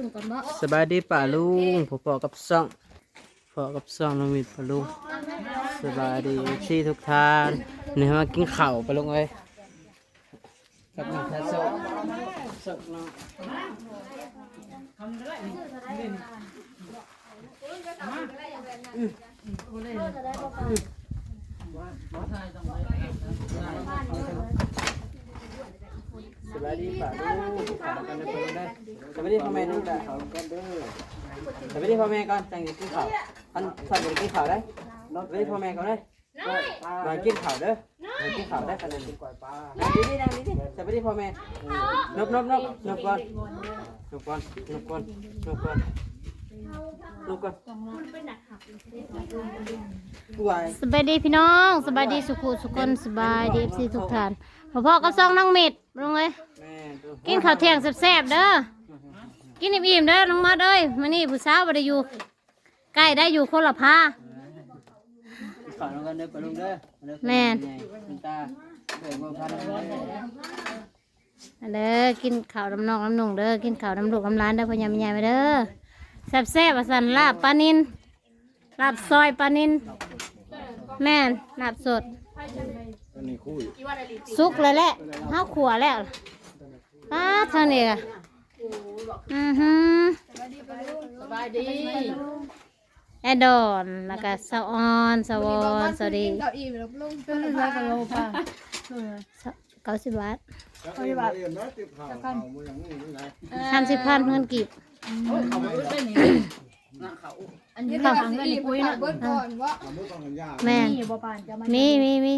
คุณก่อนบ่สบายดีป่าลุงผมพอกับซ่องพอกับซ่องน้องมิดป่าลุงสบายดีที่ทุกท่านเนี่ยมากินข้าวป่าลุงเอ้ยกับน้องแท้โซ่ซ่น้องสบายดีป่าลุงขาวกันได้ป่าลุงได้ สบายดีพ่อแม่นุ่งได้ขาวกันเด้อสบายดีพ่อแม่ก่อนจังจะกินข้าวอันใส่ไปกินข้าวได้สบายดีพ่อแม่ก่อนเลยมากินข้าวเด้อมากินข้าวได้ขนาดนี้ก่อยปลาดีดีดีดีสบายดีพ่อแม่นบนบนบนบก่อนนบก่อนนบก่อนนบก่อนนบก่อนกูไหวสบายดีพี่น้องสบายดีสุขุสุคนสบายดีเอฟซีทุกท่านพ่อพ่อกับซองน้องเม็ดลงเลยแม่ดูกินข้าวเที่ยงแซ่บๆเด้อ กินอิ่มๆเด้อน้องมาเอ้ยมื้อนี้ผู้สาวบ่ได้อยู่ใกล้ได้อยู่คนละพา ขอลงกันเด้อปลุงเด้อแม่น คุณตาเดี๋ยวบ่พันเลยอันเด้อกินข้าวน้ำนองน้ำนุ่งเด้อกินข้าวน้ำลูกน้ำร้านเด้อพ่อยำใหญ่ไปเด้อแซ่บๆว่าซั่นลาบปลานินลาบซอยปลานินแม่นลาบสดสุกเลยแหละห้าขัวแล้วป้าเท่านี้ล่ะ อือหือสบายดีแอดดอนแล้วก็สะออนสะวอนสวัสดีเก้าอี้แล้วลุงเป็นร้อยกว่าโลป่ะเก้าสิบบาทเขาจะแบบสามสิบพันเงินกีบเขาไม่เป็นนี่อันนี้ก็สิอีปุ้ยนะเบิ้ลก่อนว่าแม่นมีบ่ปานจะมามีมีมี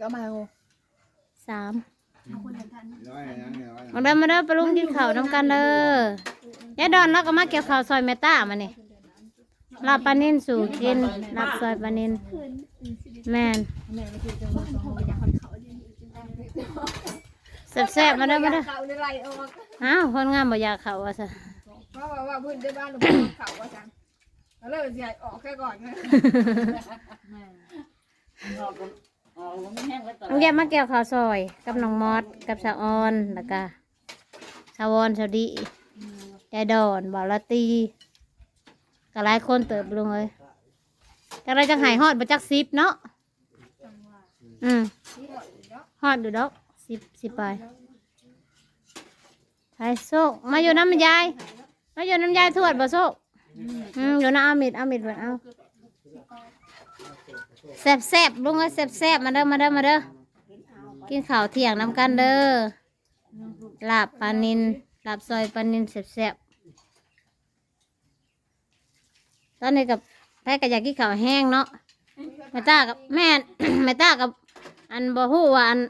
จะมาโอสาม มาเด้อมาเด้อปลาลุงกินข้าวน้ำกันเด้อแอดดอนแล้วก็มาเกี่ยวข้าวซอยเมต้ามานี่ลาบปลานินสู่กินลาบซอยปลานินแม่นแซ่บๆมาเด้อมาเด้อเขาในไรออกอ้าวคนงามบ่อยากเข้าว่าซะเพราะว่าพื้นได้บ้านหรือเขาว่าจังแล้วเลยสิออกแค่ก่อนนะ น้องแยมมาแก้วข้าวซอยกับน้องมอดกับสาออนแล้วก็สาวอนสาวดียายดอนบาวลาตีก็หลายคนเติบลงเลยแต่เรจะหายฮอดมาจากสิบเนาะอืมฮอดดูดอกสิบสิบไปไทยโซกมาอยู่น้ำยายมาอยู่น้ำยายทวดบ่โซกอืมอยู่น้ำอามิดอามิดบ่เอา แซ่บแซ่บลุงเอ้ยแซ่บแซ่บมาเด้อมาเด้อมาเด้อกินข้าวเที่ยงน้ำกันเด้อลาบปลานินลาบซอยปลานินแซ่บแซ่บๆตอนนี้กับแพ้ก็อยากกินข้าวแห้งเนาะแม่ตากับแม่แม่ตากับอันบ่ฮู้ว่าอัน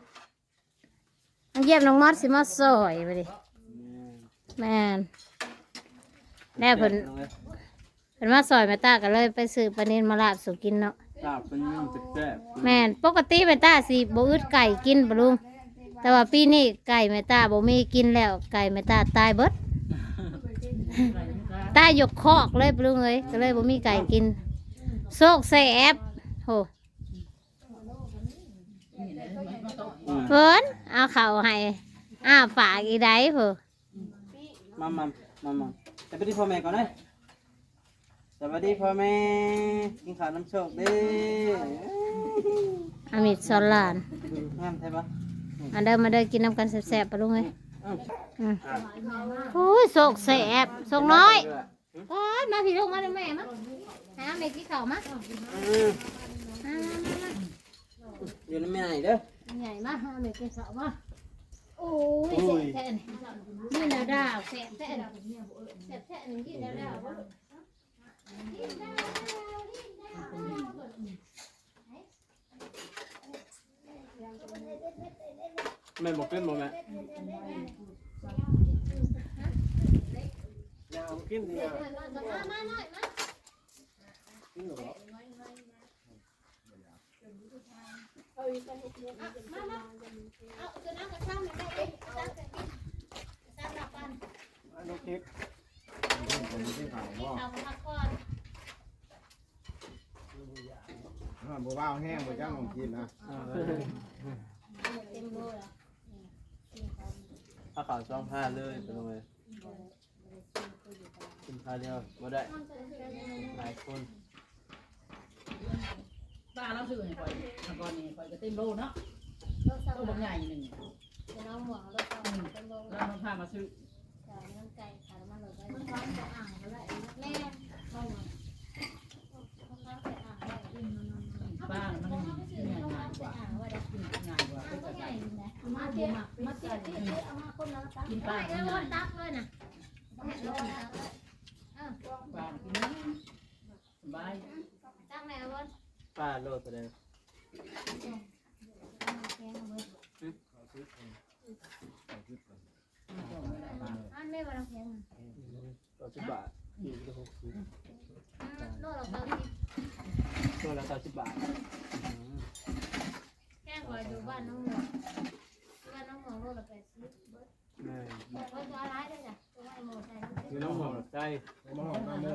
อันเยี่ยมน้องมอดสิมาซอยไปดิแม่นแม่เพิ่นเพิ่นมาซอยแม่ตาก็เลยไปซื้อปลานินมาลาบสู่กินเนาะ ตาเป็นยังแซ่บแม่นปกติแม่ตาสิบ่อึดไก่กินบ่ลุงแต่ว่าปีนี้ไก่แม่ตาบ่มีกินแล้วไก่แม่ตาตายเบิดตายยกคอกเลยปลุงเอ้ยก็เลยบ่มีไก่กิน โซกแสบโหเพิ่นเอาข้าวให้อ้าฝากอีได้เพิ่นมามามามาสวัสดีพ่อแม่ก่อนเลย สวัสดีพ่อแม่กินข้าวน้ำโชคเด้อามิดสอนหลานงามใช่ปะอันเดิมมาเดินกินน้ำกันแสบๆปะลุงเอ้ยอ้าวอืมโอ้ยโซกแสบโซกน้อยโอ้ยมาพี่ลูกมาเด้อแม่มาหาแม่กี่ข้าวมาอืมมามามามา อยู่ในแม่ไหนเด้อ ใหญ่มากเอาเด็กกินข้าวมาโอ้ยเสร็จแท้นี่นี่ดาวดาวแสบแท้นี่แสบแท้นี่กินดาวดาวบ่ แม่บอกเป็นบอกแม่ยาวกินดีอะมาหน่อยมาเอาตัวน้ำกับข้าวหน่อยได้เองเอา ตั้งแต่กินสามดอกกันลูกคิดกินข้าวกับผักก่อนบัวว้าวแห้งบัวจ้างของกินนะเต็มโลแล้วผ้าขาวซ้อมผ้าเลยไปลงเลยโอ้าเดียวบ่ได้หลายคนป้าเราซื้อให้ข่อยทางก่อนนี่ข่อยก็เต็มโลเนาะรถสโลบางใหญ่หนึ่งน้องหมวกรถสองเป็นโลแล้วมันพามาซื้อจ่ายน้ำไก่ขายมันหลดได้มันร้อนจะอ่างก็ได้แม่เข้ามามันร้อนจะอ่างได้ ป้ามันง่ายง่ายกว่า อ่างว่าได้ ง่ายกว่า ก็ใหญ่นะ มาเทียบมาเทียบเอามาคนละตักกินป้าไม่กินได้ง่ายตักเลยนะป้ากินง่ายสบายตักไหนวะป้าโลดตัวเดียวอันไม่ว่าเราแพงต่อสิบบาทโลเราเติมที่ตัวละต่อสิบบาท อยอยู่บ้านน้องหมวกบ้านน้องหมวกโลละแปดสิบแม่บอกว่าตัวร้ายเลยจ้ะตัวไอ้โมใส่คือน้องหอมใจมาหอมน้ำมู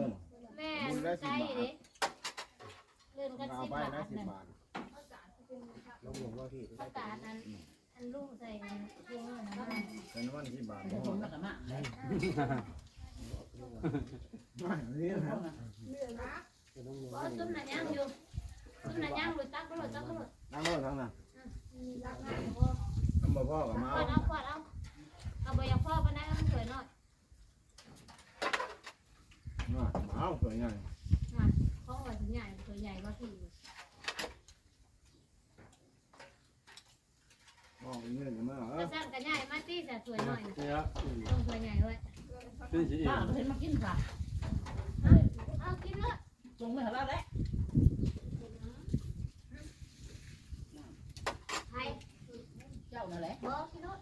แม่ใจดิเลื่อนกันสิบบาทนะสิบนั่นบาทลงหลวงว่าที่ประกาศนั้นอันลูกใส่เพียงนะเป็นวันสิบบาทผบ่มแล้วก็มาไม่นี่นะอ๋อตุ้มหนังย่างอยู่ตุ้มหนังย่างหลุดตักก็หลุดตักก็หลุดนั่งรถทั้งนั้น ตักมาทำบ่พ่อกับมาขวดเอาขวดเอาเอาไปยาพ่อไปนะมันสวยหน่อยมาเอาสวยงามเพราะว่าถึงใหญ่ตัวใหญ่กว่าที่มองเงินกันมาเอก็อสร้ากันใหญ่มาตีแต่สวยหน่อยนี่แล้วต้องสวยใหญ่ด้วยขึ้นสิอีกป้าเห็นมากินค่ะเอากินเลยจงไม่หาแล้วแหละ ไทย เจ้านั่นแหละ บอกกินเลย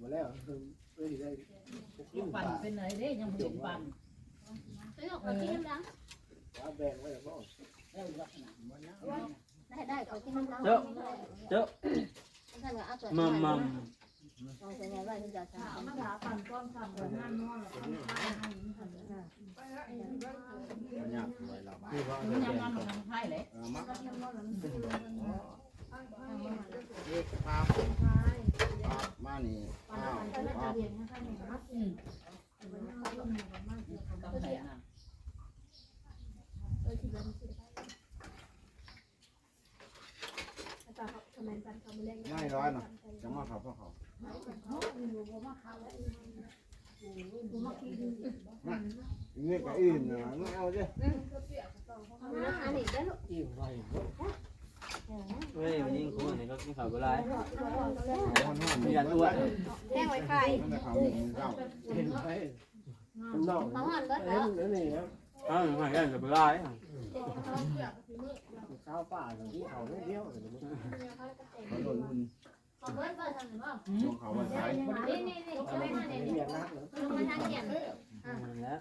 มาแล้วเอ้ยได้ ปั่น เป็นอะไรเด้ยังบ่ปั่นซื้อออกมากินน้ำล้างว่าแบ่งไว้แล้วบ่แล้วลักษณะได้ได้ขอกินน้ำล้างเจ้าเจ้าท่านว่าเอาตัวมัมมัมลองใส่ใหญ่ไว้ที่จะทำมาถาปั่นก้อนทำแบบนั้นนอนแล้วมันยากไว้เรานี่ว่ามันยังมันทำไทยเลยเออมาเรียกพามานี่อ้าว อ้าวอืมต้องใส่น้ำง่ายร้อยนะจังมาขับพ่อเขาเงี้ยกับอื่นนะไม่เอาจ้ะอันนี้ได้ลูกอิ่มไป เฮ้ยมันยิงคุ้มนี่ก็กินข้าวบ่หลายคนห้ามมีกันอ้วนแห้งไว้ไข่มันจะเขาหนึ่งเก้าเขาหันเบิดแล้วเอ้าไม่กันก็บ่หลายเขาโดนคุณเขาเบิดเบิดทำหรือเปล่าชงเขาวันไหนนี่นี่นี่เขาไม่มาเนี่ยลงมาทางเขียนแล้ว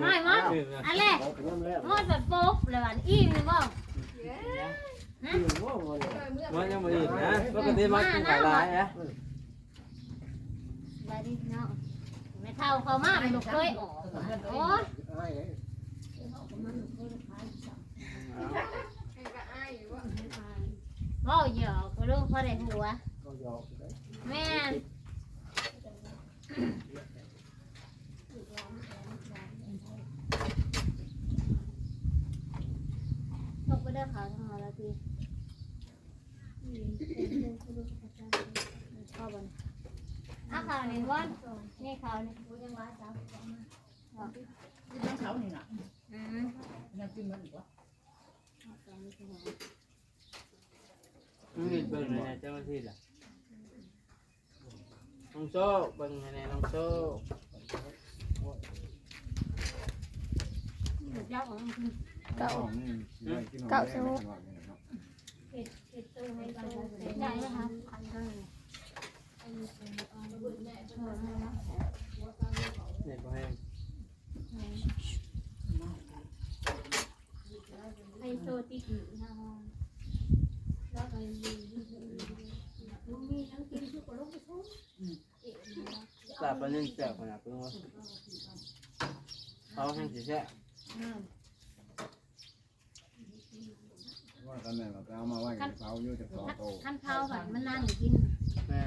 ไม่มดอันแรกมดแบบโป๊ บเลยวันอิ่มเลยบ่มันยังบ่อิ่มนะปกติมันกินข้าวหลายนะไปดิเนาะไม่เท่าเขามาเป็นลูกเคยออกโอ้ยว่าหยอกก็ลูกพอได้หัวแม่นตกไปเด้อขาวทั้งหมดแล้วทีเข้าบนอะขาวนี่วันนี่ขาวนี่กูยังว่าสาว กินทั้งเช้านี่น่ะ อืม ยังกิ นมันอีกวะมันมีเบิ่งในเจ้าหน้าที่ล่ะน้องโซ่เบิ่งในน้องโซ่เจ้าของมันคือเก้าเก้าชั่วโมงเห็ดตัวให้ตัวใหญ่ไหมคะอันเท่าไหร่ เน็ตบ่แห้ง ไฮ โซติดอหน้าห้องแล้วก็มีมีทั้งกินทุกคนลูกทุกลาบปลานึ่งแซ่บขนาดเพิ่นว่าเขาแห้งสิแซ่ว่ากันแม่เราไปเอามาไว้กับเขาอยู่จากสองโตขั้นเผาแบบมันนั่นอยู่กินแม่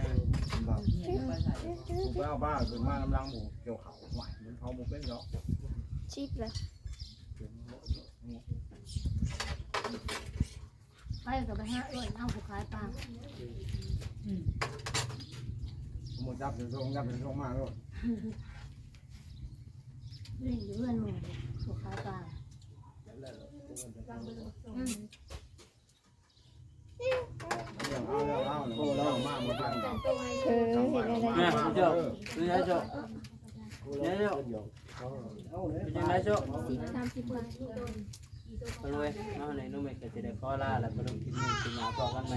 แบบผมไปเอาบ้าขึ้นมากำลังหมูเกี่ยวเขาไหวมันเขาหมูเป็นเนาะชิดเลย ไปกับไปหาเอ้ยเอาผู้ขายปลาหมูจับเป็นทรงจับเป็นทรงมากเลยเล่นอยู่เพื่อนหมู่ผู้ขายปลาอืมเรื่องเอาเรื่องเอาโอ้เรามากมันกันเออเห็นอะไรแม่เจ้าดูยายเจ้าเดี๋ยวเจ้าเป็นยังไงเจ้าสิบสามสิบกว่า ไปเลยเนาะในนู่นไม่เคยจะได้ขอลาแล้วไปลงที่นี่ที่มาบอกกันไหม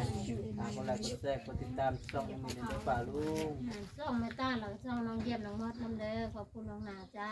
ทางคนแรกกดแรกคนติดตามช่องมีในป่าลุง ส่องแม่ต้าหลังส่องน้องเยี่ยมน้องมดน้ำเด้อขอบคุณน้องนาจ้า